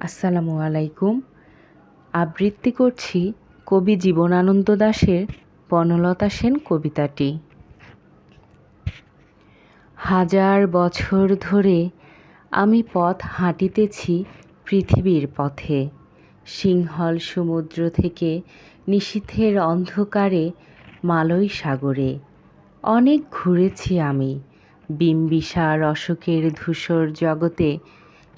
আসসালামু আলাইকুম। আবৃত্তি করছি কবি জীবনানন্দ দাশের বনলতা সেন কবিতাটি। হাজার বছর ধরে আমি পথ হাঁটিতেছি পৃথিবীর পথে। সিংহল সমুদ্র থেকে নিশীথের অন্ধকারে, মালয় সাগরে। অনেক ঘুরেছি আমি। বিম্বিসার অশোকের ধূসর জগতে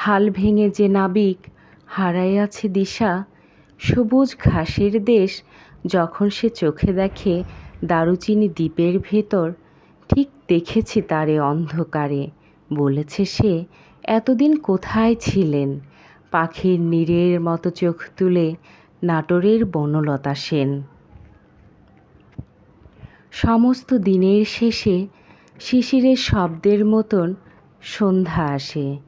হাল ভেঙে যে নাবিক হারাইয়াছে দিশা, সবুজ ঘাসের দেশ যখন সে চোখে দেখে দারুচিনি দ্বীপের ভেতর, ঠিক দেখেছি তারে অন্ধকারে, বলেছে সে, এতদিন কোথায় ছিলেন? পাখির নীরের মতো চোখ তুলে নাটোরের বনলতা সেন। সমস্ত দিনের শেষে শিশিরের শব্দের মতন সন্ধ্যা আসে।